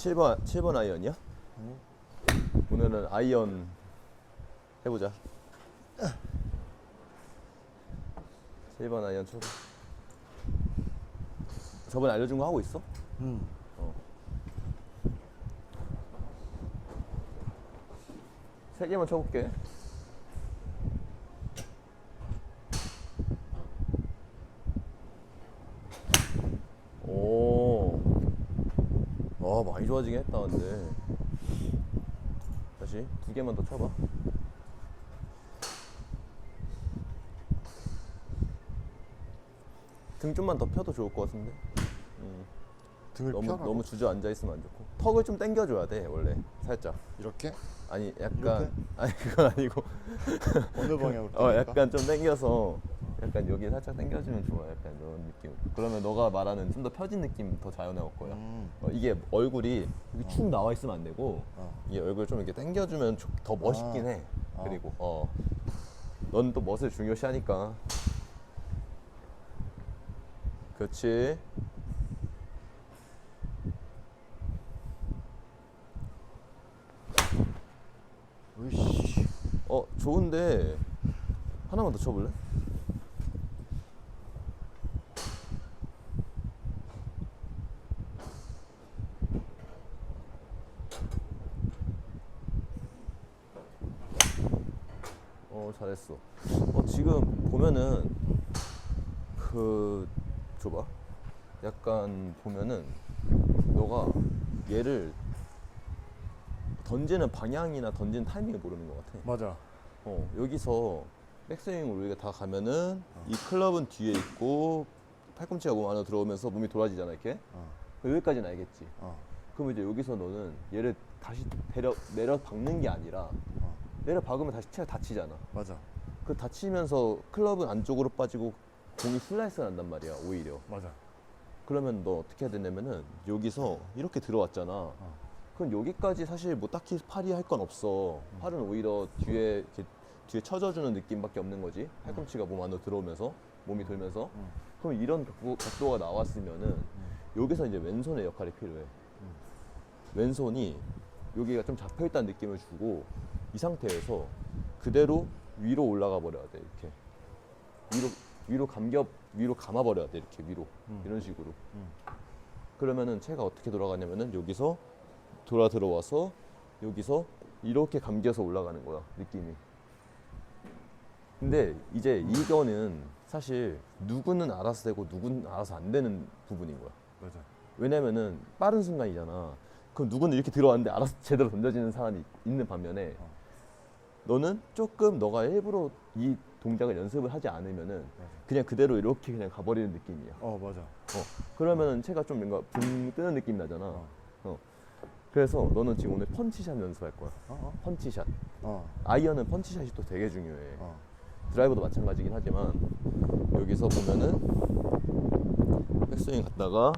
7번 7번 아이언이야? 오늘은 아이언 해보자. 7번 아이언 쳐봐. 저번에 알려준 거 하고 있어? 음. 어. 세 개만 쳐볼게. 와, 많이 좋아지긴 했다, 근데. 다시 두 개만 더 쳐봐. 등 좀만 더 펴도 좋을 것 같은데. 음. 등을 너무 펴라고. 너무 주저앉아 있으면 안 좋고 턱을 좀 당겨줘야 돼 원래 살짝 이렇게 아니 약간 이렇게? 아니 그건 아니고 어느 방향으로? 어 당길까? 약간 좀 당겨서 약간 여기 살짝 당겨주면 좋아 약간 이런 느낌 그러면 너가 말하는 좀 더 펴진 느낌 더 잘 나올 거야 음. 어, 이게 얼굴이 여기 축 나와 있으면 안 되고 어. 이게 얼굴 좀 이렇게 당겨주면 조- 더 멋있긴 아. 해 아. 그리고 어 넌 또 멋을 중요시하니까 그렇지 으이씨. 어 좋은데 하나만 더 쳐볼래? 어 잘했어. 어 지금 보면은 그 줘봐. 약간 보면은 너가 얘를 던지는 방향이나 던지는 타이밍을 모르는 것 같아. 맞아. 어, 여기서 백스윙 우리가 다 가면은 이 클럽은 뒤에 있고 팔꿈치가 몸 안으로 들어오면서 몸이 돌아지잖아 이렇게 어. 여기까지는 알겠지 어. 그럼 이제 여기서 너는 얘를 다시 내려 내려 박는 게 아니라 어. 내려 박으면 다시 채가 다치잖아 맞아. 그 다치면서 클럽은 안쪽으로 빠지고 공이 슬라이스가 난단 말이야 오히려 맞아. 그러면 너 어떻게 해야 되냐면은 여기서 이렇게 들어왔잖아. 그럼 여기까지 사실 뭐 딱히 팔이 할 건 없어. 팔은 오히려 뒤에 이렇게 뒤에 쳐져주는 느낌밖에 없는 거지. 팔꿈치가 몸 안으로 들어오면서 몸이 돌면서. 음. 그럼 이런 각도, 각도가 나왔으면은 여기서 이제 왼손의 역할이 필요해. 왼손이 여기가 좀 잡혀 있다는 느낌을 주고 이 상태에서 그대로 위로 올라가 버려야 돼 이렇게 위로 위로 감겨 위로 감아 버려야 돼 이렇게 위로 음. 이런 식으로 음. 그러면은 채가 어떻게 돌아가냐면은 여기서 돌아 들어와서 여기서 이렇게 감겨서 올라가는 거야 느낌이 근데 이제 이거는 사실 누구는 알아서 되고 누구는 알아서 안 되는 부분인 거야 맞아. 왜냐면은 빠른 순간이잖아. 그럼 누구는 이렇게 들어왔는데 알아서 제대로 던져지는 상황이 있는 반면에 어. 너는 조금 너가 일부러 이 동작을 연습을 하지 않으면은 그냥 그대로 이렇게 그냥 가버리는 느낌이야. 어 맞아. 어. 그러면은 채가 좀 뭔가 붕 뜨는 느낌이 나잖아. 어. 어. 그래서 너는 지금 오늘 펀치샷 연습할 거야. 어. 펀치샷. 어. 아이언은 펀치샷이 또 되게 중요해. 어. 드라이버도 마찬가지긴 하지만 여기서 보면은 백스윙 갔다가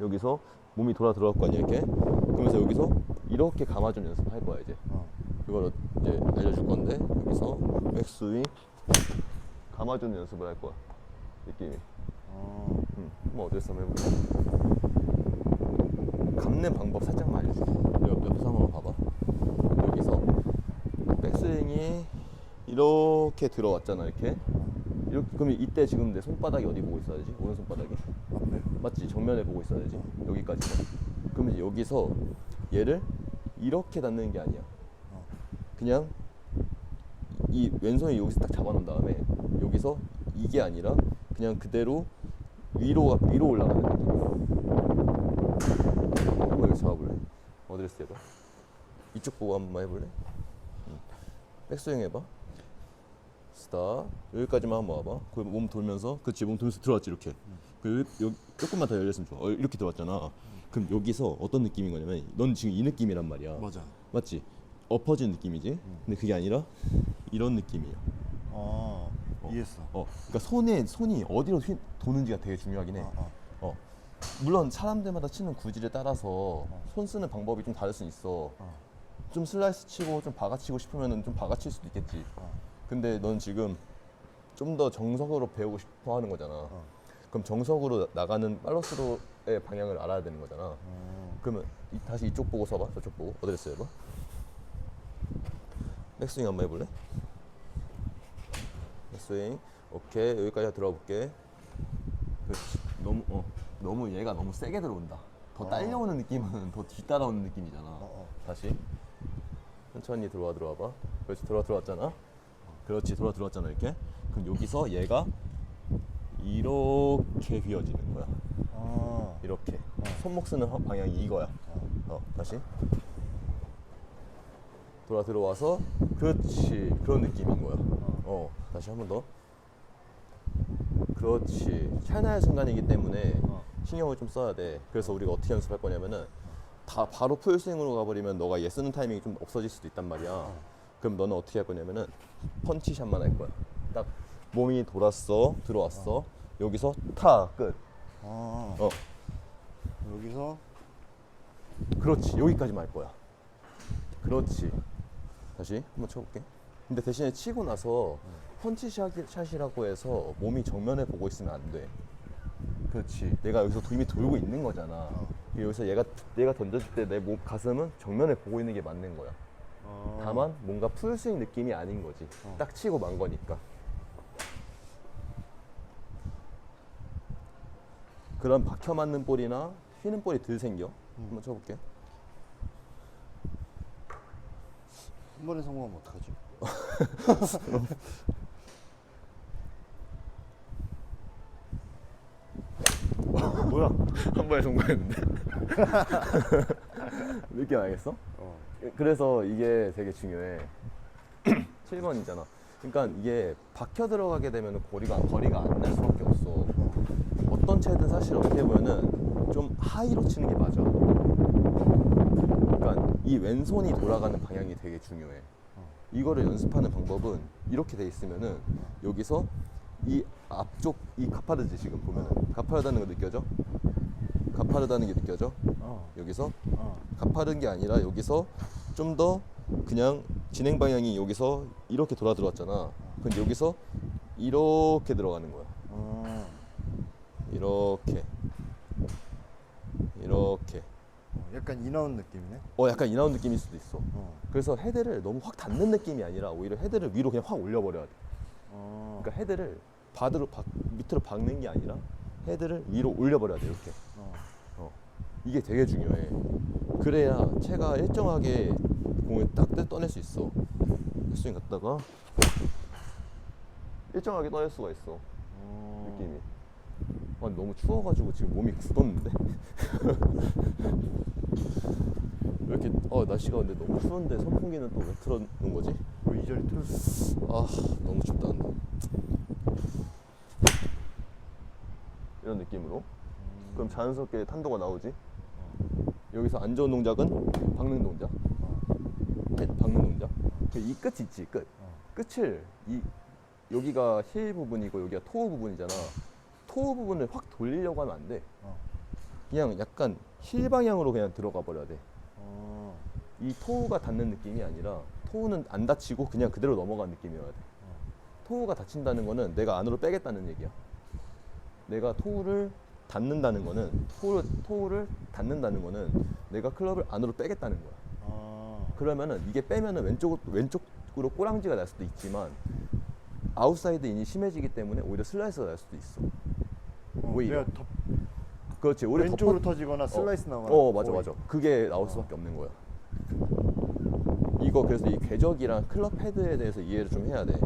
여기서 몸이 돌아 들어갈 거 아니야 이렇게 그러면서 여기서 이렇게 감아주는 연습을 할 거야 이제 어. 그걸 이제 알려줄 건데 여기서 백스윙. 감아주는 연습을 할 거야 느낌이. 어. 음, 한번 어땠어 한번 해볼게 감는 방법 살짝만 알려줄게. 옆, 옆에서 한번 봐봐. 여기서 백스윙이 이렇게 들어왔잖아 이렇게. 이렇게 그러면 이때 지금 내 손바닥이 어디 보고 있어야지? 오른손바닥이? 앞에. 맞지? 정면에 보고 있어야지. 여기까지. 그러면 이제 여기서 얘를 이렇게 닿는 게 아니야. 어. 그냥 이 왼손이 여기서 딱 잡아놓은 다음에 여기서 이게 아니라 그냥 그대로 위로 위로 올라가는 한번 여기 잡아볼래? 어드레스 해봐 이쪽 보고 한번 해볼래? 응. 백스윙 해봐. 스탑. 여기까지만 한번 와봐. 그몸 돌면서 그치 몸 돌면서 들어왔지 이렇게. 그 여기, 여기 조금만 더 열렸으면 좋아. 어, 이렇게 들어왔잖아. 그럼 여기서 어떤 느낌인 거냐면 넌 지금 이 느낌이란 말이야. 맞아. 맞지? 엎어진 느낌이지? 근데 그게 아니라 이런 느낌이야 어. 어. 이해했어. 어, 그러니까 손에 손이 어디로 휘, 도는지가 되게 중요하긴 해 어, 어. 어. 물론 사람들마다 치는 구질에 따라서 손 쓰는 방법이 좀 다를 수 있어 어. 좀 슬라이스 치고 좀 박아 치고 싶으면 좀 박아 칠 수도 있겠지 어. 근데 넌 지금 좀 더 정석으로 배우고 싶어 하는 거잖아. 어. 그럼 정석으로 나가는 팔로스로의 방향을 알아야 되는 거잖아. 어. 그러면 이, 다시 이쪽 보고 서봐. 저쪽 보고 어드레스 해봐. 백스윙 한번 해볼래? 백스윙. 오케이 여기까지 들어볼게. 그렇지. 너무 어 너무 얘가 너무 세게 들어온다. 더 어. 딸려오는 느낌은 더 뒤따라오는 느낌이잖아. 어. 다시 천천히 들어와 들어와 봐. 그렇지 들어와 들어왔잖아. 그렇지 들어와 들어왔잖아 이렇게. 그럼 여기서 얘가 이렇게 휘어지는 거야. 어. 이렇게 손목 쓰는 하- 방향이 이거야. 어 다시 돌아 들어와서 그렇지 그런 느낌인 거야. 어 다시 한 번 더. 그렇지 하나의 순간이기 때문에 어. 신경을 좀 써야 돼. 그래서 우리가 어떻게 연습할 거냐면은 다 바로 풀스윙으로 가버리면 너가 얘 쓰는 타이밍이 좀 없어질 수도 있단 말이야. 그럼 너는 어떻게 할 거냐면은 펀치샷만 할 거야. 딱 몸이 돌았어 들어왔어 여기서 타 끝. 어. 어 여기서 그렇지 여기까지만 할 거야 그렇지 다시 한번 쳐볼게. 근데 대신에 치고 나서 펀치샷이라고 해서 몸이 정면에 보고 있으면 안 돼. 그렇지. 내가 여기서 이미 돌고 있는 거잖아. 여기서 얘가 얘가 던져줄 때내 몸 가슴은 정면에 보고 있는 게 맞는 거야. 어. 다만 뭔가 풀스윙 느낌이 아닌 거지. 어. 딱 치고 만 거니까. 그런 박혀 맞는 볼이나 휘는 볼이 덜 생겨? 한번 쳐볼게 한 번에 성공하면 어떡하지? 뭐야? 한 번에 성공했는데. 느낌 알겠어? 어. 그래서 이게 되게 중요해. 7번이잖아. 그러니까 이게 박혀 들어가게 되면 거리가 거리가 안 날 수밖에 없어. 어떤 채든 사실 어떻게 보면은 좀 하이로 치는 게 맞아. 그러니까 이 왼손이 돌아가는 방향이 되게 중요해. 이거를 연습하는 방법은 이렇게 돼 있으면은 여기서 이 앞쪽 이 가파르지 지금 보면은 가파르다는 거 느껴져? 가파르다는 게 느껴져? 어. 여기서 어. 가파른 게 아니라 여기서 좀 더 그냥 진행 방향이 여기서 이렇게 돌아 들어왔잖아. 근데 여기서 이렇게 들어가는 거야. 어. 이렇게 이렇게. 어, 약간 인아웃 느낌이네. 어 약간 이나운 느낌일 수도 있어. 어. 그래서 헤드를 너무 확 닿는 느낌이 아니라 오히려 헤드를 위로 그냥 확 올려버려야 돼. 어. 그러니까 헤드를 바드로 박, 밑으로 박는 게 아니라 헤드를 위로 올려버려야 돼 이렇게. 어. 어. 이게 되게 중요해. 그래야 채가 일정하게 공을 딱 떠- 떠낼 수 있어. 스윙 갔다가 일정하게 떠낼 수가 있어. 어. 아, 너무 추워가지고 지금 몸이 굳었는데. 왜 이렇게 어 날씨가 근데 너무 추운데 선풍기는 또 왜 틀어놓은 거지? 왜 이 자리 틀었어? 아 너무 춥다 근데. 이런 느낌으로. 그럼 자연스럽게 탄도가 나오지. 여기서 안 좋은 동작은 박는 동작. 헤- 박는 동작. 그이 끝 있지 끝. 끝을 이 여기가 힐 부분이고 여기가 토우 부분이잖아. 토우 부분을 확 돌리려고 하면 안 돼. 어. 그냥 약간 힐 방향으로 그냥 들어가 버려야 돼. 어. 이 토우가 닿는 느낌이 아니라 토우는 안 다치고 그냥 그대로 넘어가는 느낌이어야 돼. 토우가 다친다는 거는 내가 안으로 빼겠다는 얘기야. 내가 토우를 닿는다는 거는 토우를, 토우를 닿는다는 거는 내가 클럽을 안으로 빼겠다는 거야. 어. 그러면은 이게 빼면은 왼쪽 왼쪽으로 꼬랑지가 날 수도 있지만 아웃사이드 인이 심해지기 때문에 오히려 슬라이스가 날 수도 있어. 어. 오히려. 내가 덮, 그렇지. 오히려 왼쪽으로 덮어- 터지거나 슬라이스 나거나. 어 맞아. 맞아. 그게 나올 수밖에 없는 거야. 이거 그래서 이 궤적이랑 클럽 헤드에 대해서 이해를 좀 해야 돼.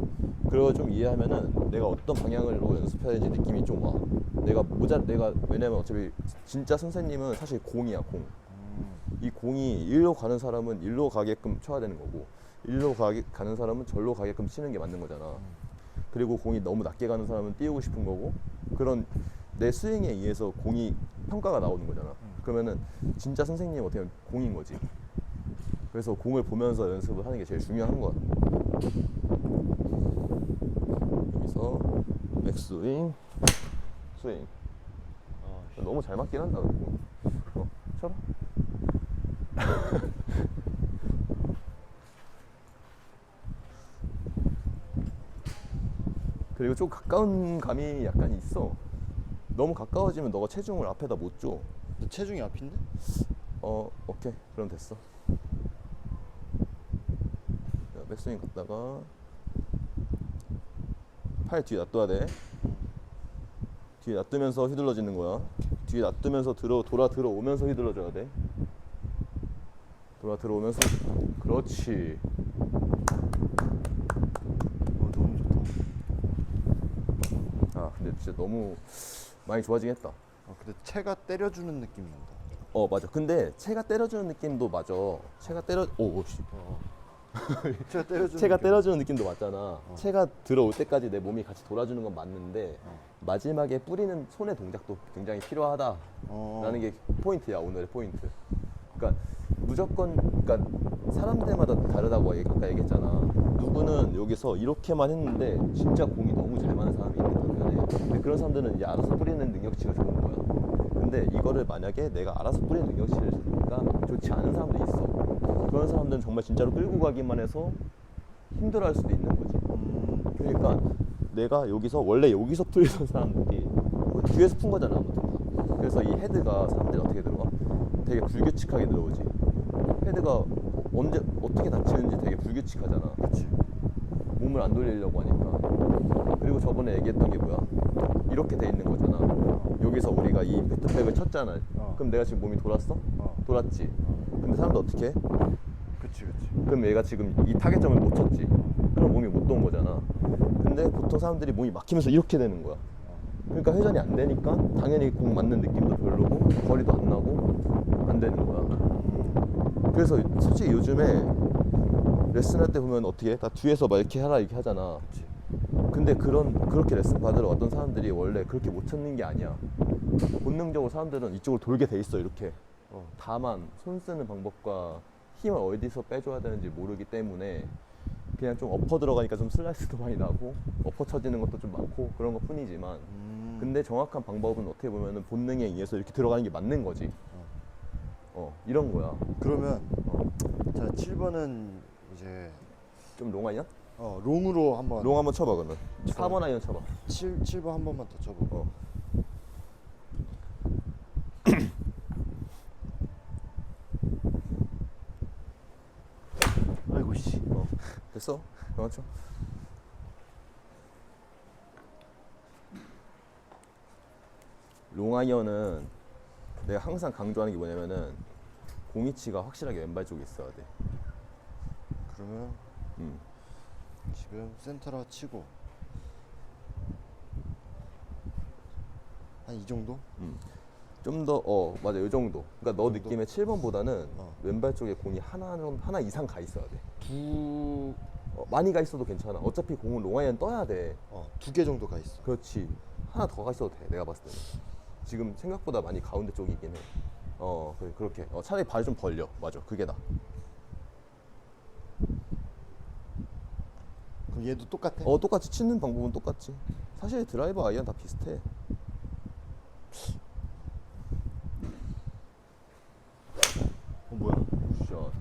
그리고 좀 이해하면은 내가 어떤 방향으로 연습해야 되는지 느낌이 좀 와. 내가 모자 내가 왜냐면 어차피 진짜 선생님은 사실 공이야 공. 음. 이 공이 일로 가는 사람은 일로 가게끔 쳐야 되는 거고 일로 가게, 가는 사람은 절로 가게끔 치는 게 맞는 거잖아. 그리고 공이 너무 낮게 가는 사람은 띄우고 싶은 거고 그런 내 스윙에 의해서 공이 평가가 나오는 거잖아. 그러면은 진짜 선생님 어떻게 보면 공인 거지. 그래서 공을 보면서 연습을 하는 게 제일 중요한 거야. 여기서 백스윙, 스윙. 어. 너무 잘 맞긴 한다. 근데. 어, 쳐라. 그리고 좀 가까운 감이 약간 있어. 너무 가까워지면 너가 체중을 앞에다 못 줘. 너 체중이 앞인데? 어 오케이 그럼 됐어 자, 백스윙 갔다가 팔 뒤에 놔둬야 돼 뒤에 놔두면서 휘둘러지는 거야 뒤에 놔두면서 들어 돌아 들어오면서 휘둘러줘야 돼 돌아 들어오면서 그렇지 어, 너무 좋다. 아 근데 진짜 너무 많이 좋아지긴 했다 아, 근데 채가 때려주는 느낌 난다. 어 맞아 근데 채가 때려주는 느낌도 맞아 채가 때려 오씨 어. 채가 때려주는 채가 느낌. 때려주는 느낌도 맞잖아. 채가 들어올 때까지 내 몸이 같이 돌아주는 건 맞는데 어. 마지막에 뿌리는 손의 동작도 굉장히 필요하다라는 어. 게 포인트야 오늘의 포인트. 그러니까 무조건 그러니까 사람들마다 다르다고 아까 얘기했잖아. 누구는 여기서 이렇게만 했는데 진짜 공이 너무 잘 맞는 사람이 있는 반면에 근데 그런 사람들은 이제 알아서 뿌리는 능력치가 좋은 거야. 근데 이거를 만약에 내가 알아서 뿌리는 능력치가 좋지 않은 사람도 있어. 그런 사람들은 정말 진짜로 끌고 가기만 해서 힘들어할 수도 있는 거지. 음. 그러니까 내가 여기서 원래 여기서 풀던 사람들이 뭐 뒤에서 푼 거잖아 아무튼 다. 그래서 이 헤드가 사람들이? 되게 불규칙하게 들어오지. 헤드가 언제 어떻게 닫히는지 되게 불규칙하잖아. 그치. 몸을 안 돌리려고 하니까. 그리고 저번에 얘기했던 게 뭐야? 이렇게 돼 있는 거잖아. 여기서 우리가 이 임팩트백을 쳤잖아. 어. 그럼 내가 지금 몸이 돌았어? 어. 돌았지. 근데 사람들 어떻게 해? 그치 그치. 그럼 얘가 지금 이 타겟점을 못 쳤지. 그럼 몸이 못 돈 거잖아. 근데 보통 사람들이 몸이 막히면서 이렇게 되는 거야. 그러니까 회전이 안 되니까 당연히 공 맞는 느낌도 별로고 거리도 안 나고 안 되는 거야. 그래서 솔직히 요즘에 레슨할 때 보면 어떻게 해? 다 뒤에서 막 이렇게 하라 이렇게 하잖아. 근데 그런 그렇게 레슨 받으러 왔던 사람들이 원래 그렇게 못 쳤는 게 아니야. 본능적으로 사람들은 이쪽으로 돌게 돼 있어 이렇게. 어. 다만 손 쓰는 방법과 힘을 어디서 빼줘야 되는지 모르기 때문에 그냥 좀 엎어 들어가니까 좀 슬라이스도 많이 나고 엎어 쳐지는 것도 좀 많고 그런 것 뿐이지만 음. 근데 정확한 방법은 어떻게 보면은 본능에 의해서 이렇게 들어가는 게 맞는 거지. 어 이런 거야. 그러면 어, 자 7번은 이제 좀 롱아이언? 어, 롱으로 한번 롱 한번 쳐봐 그러면. 좋아요. 4번 아이언 쳐봐. 7 7번 한 번만 더 쳐보고. 어. 아이고 씨. 어. 됐어? 그만 쳐. 롱아이언은 내가 항상 강조하는 게 뭐냐면은 공이치가 확실하게 왼발 쪽에 있어야 돼. 그러면 음. 지금 센터라 치고 한 이 정도? 좀더 어 맞아 요 정도. 그러니까 너 정도? 느낌에 7번보다는 어. 왼발 쪽에 공이 하나 하나 이상 가 있어야 돼. 두, 어, 많이 가 있어도 괜찮아. 어차피 공은 롱아이언 떠야 돼. 어, 두 개 정도 가 있어. 그렇지. 하나 더 가 있어도 돼. 내가 봤을 때는. 지금 생각보다 많이 가운데 쪽이긴 해. 어, 그- 그렇게. 어, 차라리 발좀 벌려. 맞아. 그게 나. 그럼 얘도 똑같아? 어, 똑같이 치는 방법은 똑같지. 사실 드라이버 아이언 다 비슷해. 어, 뭐야? 굿샷.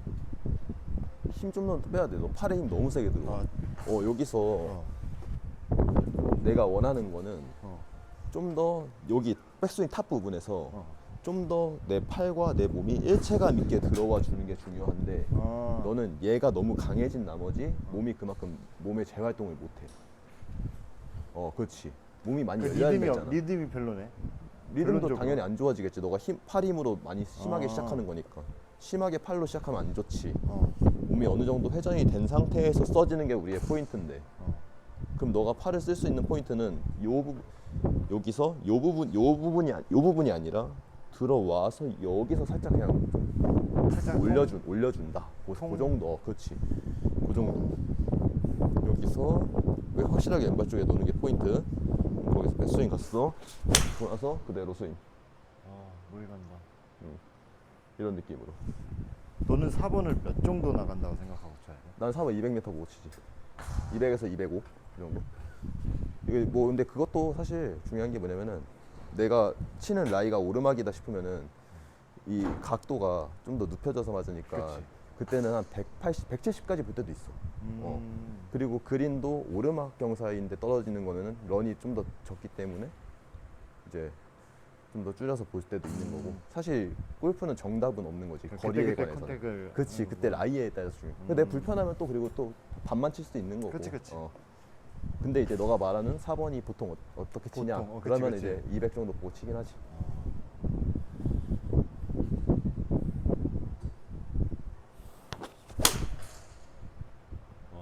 힘좀 더 빼야 돼. 너 팔에 힘 너무 세게 들어. 아, 어, 여기서 어, 내가 원하는 거는 어, 좀더 여기 백스윙 탑 부분에서 어. 좀더 내 팔과 내 몸이 일체감 있게 들어와 주는 게 중요한데 아, 너는 얘가 너무 강해진 나머지 몸이 그만큼 몸의 재활동을 못해. 어, 그렇지. 몸이 많이 그 열려야 리듬이, 되잖아. 없- 리듬이 별로네. 리듬도. 당연히 안 좋아지겠지. 너가 힘, 팔 힘으로 많이 심하게 아. 시작하는 거니까. 심하게 팔로 시작하면 안 좋지. 어, 몸이 어느 정도 회전이 된 상태에서 써지는 게 우리의 포인트인데. 어. 그럼 너가 팔을 쓸 수 있는 포인트는 요 부분 여기서 요 부분 요 부분이 아- 요 부분이 아니라 들어와서 여기서 살짝 그냥 좀 살짝 올려준 올려준다. 그, 통. 그 정도, 어, 그렇지. 그 정도. 여기서 왜 확실하게 왼발 쪽에 놓는 게 포인트. 거기서 백스윙 갔어. 나서 그대로 스윙. 어, 물 간다. 이런 느낌으로. 너는 4번을 몇 정도 나간다고 생각하고 쳐야 돼? 난 3번 200m 보고 치지. 200에서 205 정도. 이게 뭐 근데 그것도 사실 중요한 게 뭐냐면은 내가 치는 라이가 오르막이다 싶으면은 이 각도가 좀 더 눕혀져서 맞으니까 그치. 그때는 한 180, 170까지 볼 때도 있어. 어. 음, 그리고 그린도 오르막 경사인데 떨어지는 거는 런이 좀 더 적기 때문에 이제 좀 더 줄여서 볼 때도 있는 거고 사실 골프는 정답은 없는 거지 그때 거리에 그때 관해서 컨택을 그치 하는 그때. 라이에 따라서 중요 근데 음. 내가 불편하면 또 그리고 또 반만 칠 수도 있는 거고 그치, 그치. 어. 근데 이제 너가 말하는 4번이 보통 어, 떻게 치냐 보통, 어, 그치, 그러면 그치. 이제 200 정도 보고 치긴 하지 와.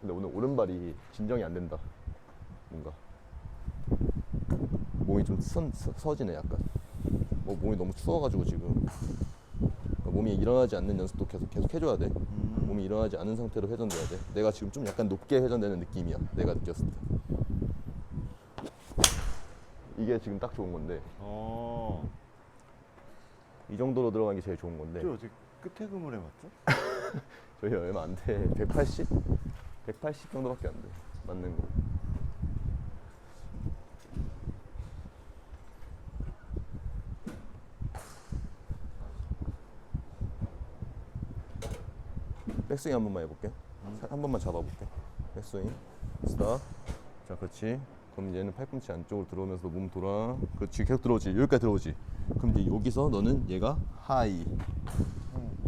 근데 오늘 오른발이 진정이 안 된다. 뭔가 몸이 좀 선, 서, 서지네 약간. 뭐 몸이 너무 추워가지고 지금 그러니까 몸이 일어나지 않는 연습도 계속 계속 해줘야 돼. 음. 몸이 일어나지 않은 상태로 회전돼야 돼. 내가 지금 좀 약간 높게 회전되는 느낌이야. 내가 느꼈을 때. 이게 지금 딱 좋은 건데 어. 이 정도로 들어간 게 제일 좋은 건데 저 어제 끝에 그물에 맞죠? 저희 얼마 안 돼. 180? 180 정도밖에 안 돼. 맞는 거. 백스윙 한 번만 해볼게. 사- 한 번만 잡아볼게. 백스윙. 스탑. 자, 그렇지. 그럼 얘는 팔꿈치 안쪽으로 들어오면서 몸 돌아. 그렇지. 계속 들어오지. 여기까지 들어오지. 그럼 이제 여기서 너는 얘가 하이.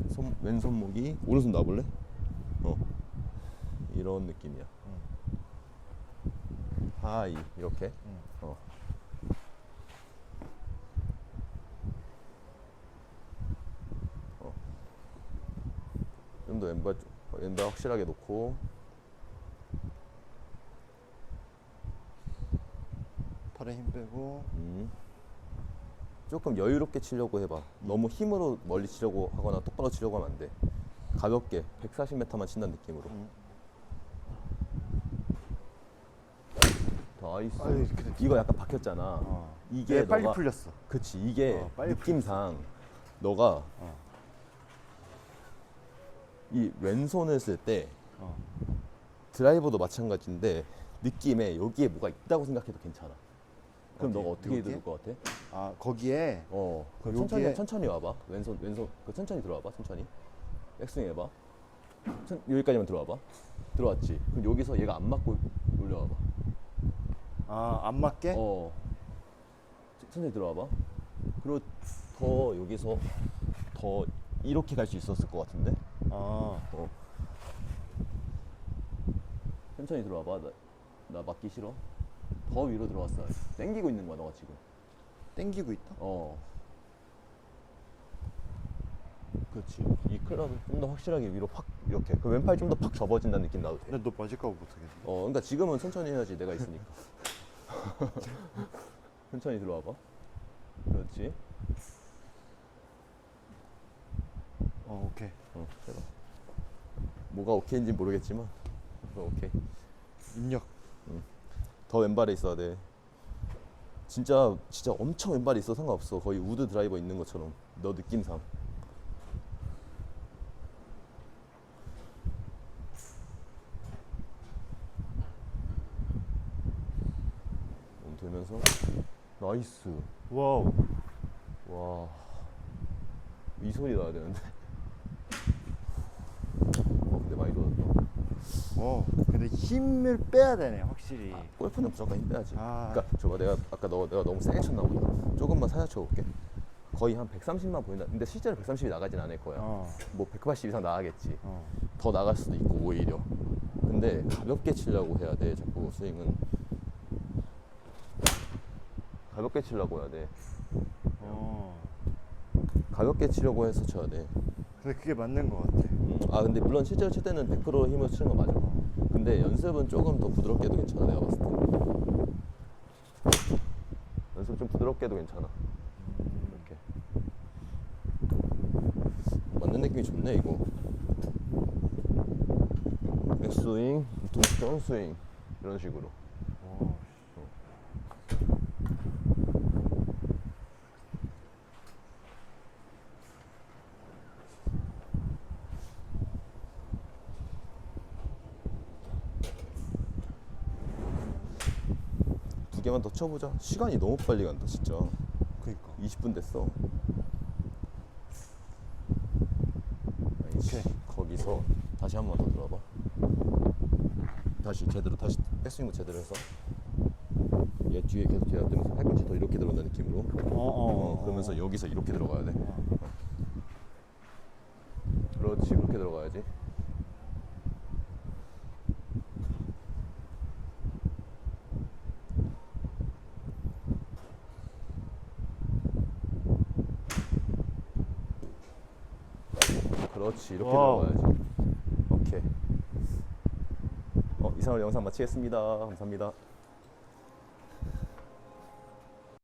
손, 왼손목이 오른손 놔볼래? 어 이런 느낌이야 하이 이렇게 응. 어. 어. 좀 더 왼발 쪽- 어, 왼발 확실하게 놓고 팔에 힘 빼고. 음. 조금 여유롭게 치려고 해봐 너무 힘으로 멀리 치려고 하거나 똑바로 치려고 하면 안돼 가볍게 140m만 친다는 느낌으로 음. 나이스 근데 이거 약간 박혔잖아 어. 이게 얘 빨리 너가- 풀렸어. 그치 이게 어, 빨리 느낌상 너가 어. 이 왼손을 쓸 때 어. 드라이버도 마찬가지인데 느낌에 여기에 뭐가 있다고 생각해도 괜찮아. 그럼 어디? 너가 어떻게 여기에? 들을 것 같아? 아 거기에? 어 그럼 여기에? 천천히 천천히 와봐. 왼손 왼손 그 천천히 들어와봐. 천천히. 백스윙 해봐. 천, 여기까지만 들어와봐. 들어왔지? 그럼 여기서 얘가 안 맞고 올려와봐. 아 안 맞게. 어. 천- 천천히 들어와봐. 그리고 더 여기서 더 이렇게 갈 수 있었을 것 같은데 아. 어. 천천히 들어와봐. 나, 나 맞기 싫어. 더 위로 들어왔어. 땡기고 있는 거야, 너가 지금. 땡기고 있다. 어. 그렇지. 이 클럽을 좀 더 확실하게 위로 확 이렇게. 그 왼팔이 좀더 팍 접어진다는 느낌 나도 돼. 근데 너 맞을까 봐 못하겠네. 어, 그러니까 지금은 천천히 해야지 내가 있으니까. 천천히 들어와봐. 그렇지. 어 오케이. 어, 해봐. 뭐가 오케이인지 모르겠지만, 어, 오케이. 입력. 더 왼발에 있어야 돼. 진짜 진짜 엄청 왼발에 있어 상관없어. 거의 우드 드라이버 있는 것처럼 너 느낌상. 몸 돌면서 나이스. 와우. 와. 이 소리 나야 되는데. 어 근데 많이 좋았다. 어. 근데 힘을 빼야 되네 확실히. 아, 골프는 무조건 힘 빼야지. 아. 그러니까 저거 내가 아까 너 내가 너무 세게 쳤나 보다. 조금만 살짝 쳐볼게. 거의 한 130만 보인다. 근데 실제로 130이 나가진 않을 거야. 어. 뭐180 이상 나가겠지. 어. 더 나갈 수도 있고 오히려. 근데 가볍게 치려고 해야 돼. 자꾸 스윙은 가볍게 치려고 해야 돼. 어. 가볍게 치려고 해서 쳐야 돼. 근데 그게 맞는 것 같아. 음, 아 근데 물론 실제로 칠 때는 100% 힘을 치는 거 맞아. 근데 연습은 조금 더 부드럽게 해도 괜찮아 내가 봤을 때. 연습 좀 부드럽게 해도 괜찮아. 이렇게. 맞는 느낌이 좋네 이거. 백스윙, 둥스턴 스윙 이런 식으로. 어. 두 개만 더 쳐보자. 시간이 너무 빨리 간다 진짜. 그니까. 20분 됐어. 오케이. 거기서 다시 한 번 더 들어봐. 다시 제대로 다시 백스윙도 제대로 해서 얘 뒤에 계속 제가 뜨면서 팔꿈치 더 이렇게 들어간다는 느낌으로. 어, 어, 그러면서 여기서 이렇게 들어가야 돼. 어. 그렇지, 그렇게 들어가야지. 그렇지, 이렇게 와우. 들어가야지. 오케이. 어, 이상으로 영상 마치겠습니다. 감사합니다.